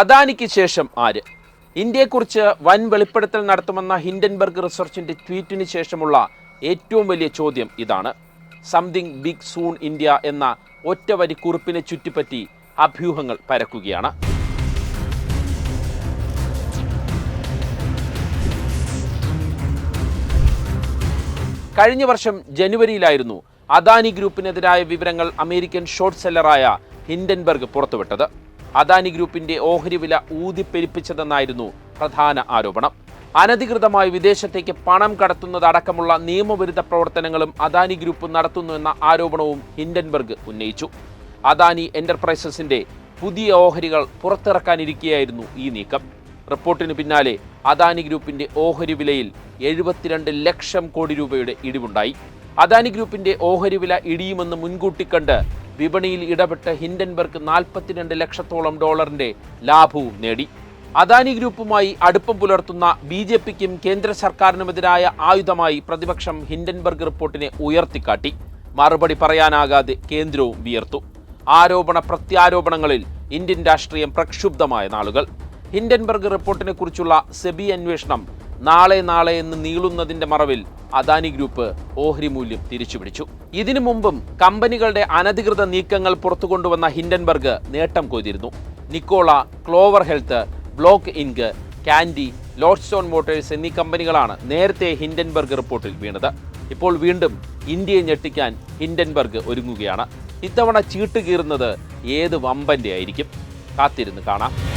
അദാനിക്ക് ശേഷം ആര്? ഇന്ത്യയെക്കുറിച്ച് വൻ വെളിപ്പെടുത്തൽ നടത്തുമെന്ന ഹിൻഡൻബർഗ് റിസർച്ചിന്റെ ട്വീറ്റിന് ശേഷമുള്ള ഏറ്റവും വലിയ ചോദ്യം ഇതാണ്. സംതിങ് ബിഗ് സൂൺ ഇന്ത്യ എന്ന ഒറ്റവരി കുറിപ്പിനെ ചുറ്റിപ്പറ്റി അഭ്യൂഹങ്ങൾ പരക്കുകയാണ്. കഴിഞ്ഞ വർഷം ജനുവരിയിലായിരുന്നു അദാനി ഗ്രൂപ്പിനെതിരായ വിവരങ്ങൾ അമേരിക്കൻ ഷോർട്ട് സെല്ലറായ ഹിൻഡൻബർഗ് പുറത്തുവിട്ടത്. അദാനി ഗ്രൂപ്പിന്റെ ഓഹരി വില ഊതിപ്പെരിപ്പിച്ചതെന്നായിരുന്നു പ്രധാന ആരോപണം. അനധികൃതമായി വിദേശത്തേക്ക് പണം കടത്തുന്നതടക്കമുള്ള നിയമവിരുദ്ധ പ്രവർത്തനങ്ങളും അദാനി ഗ്രൂപ്പ് നടത്തുന്നുവെന്ന ആരോപണവും ഹിൻഡൻബർഗ് ഉന്നയിച്ചു. അദാനി എന്റർപ്രൈസസിന്റെ പുതിയ ഓഹരികൾ പുറത്തിറക്കാനിരിക്കെയായിരുന്നു ഈ നീക്കം. റിപ്പോർട്ടിന് പിന്നാലെ അദാനി ഗ്രൂപ്പിന്റെ ഓഹരി വിലയിൽ എഴുപത്തിരണ്ട് ലക്ഷം കോടി രൂപയുടെ ഇടിവുണ്ടായി. അദാനി ഗ്രൂപ്പിന്റെ ഓഹരി വില ഇടിയുമെന്ന് മുൻകൂട്ടി കണ്ട് വിപണിയിൽ ഇടപെട്ട് ഹിൻഡൻബർഗ് നാൽപ്പത്തിരണ്ട് ലക്ഷത്തോളം ഡോളറിന്റെ ലാഭവും നേടി. അദാനി ഗ്രൂപ്പുമായി അടുപ്പം പുലർത്തുന്ന ബി ജെ പിക്കും കേന്ദ്ര സർക്കാരിനുമെതിരായ ആയുധമായി പ്രതിപക്ഷം ഹിൻഡൻബർഗ് റിപ്പോർട്ടിനെ ഉയർത്തിക്കാട്ടി. മറുപടി പറയാനാകാതെ കേന്ദ്രവും വിയർത്തു. ആരോപണ പ്രത്യാരോപണങ്ങളിൽ ഇന്ത്യൻ രാഷ്ട്രീയം പ്രക്ഷുബ്ധമായ നാളുകൾ. ഹിൻഡൻബർഗ് റിപ്പോർട്ടിനെക്കുറിച്ചുള്ള സെബി അന്വേഷണം നാളെ നാളെ എന്ന് നീളുന്നതിന്റെ മറവിൽ അദാനി ഗ്രൂപ്പ് ഓഹരി മൂല്യം തിരിച്ചുപിടിച്ചു. ഇതിനു മുമ്പും കമ്പനികളുടെ അനധികൃത നീക്കങ്ങൾ പുറത്തു കൊണ്ടുവന്ന ഹിൻഡൻബർഗ് നേട്ടം കൊയ്തിരുന്നു Nikola Clover Health Block Inc Kandi Lordstown Motors എന്നീ കമ്പനികളാണ് നേരത്തെ ഹിൻഡൻബർഗ് റിപ്പോർട്ടിൽ വീണത്. ഇപ്പോൾ വീണ്ടും ഇന്ത്യയെ ഞെട്ടിക്കാൻ ഹിൻഡൻബർഗ് ഒരുങ്ങുകയാണ്. ഇത്തവണ ചീട്ട് കീറുന്നത് ഏത് വമ്പന്റെ ആയിരിക്കും? കാത്തിരുന്ന് കാണാം.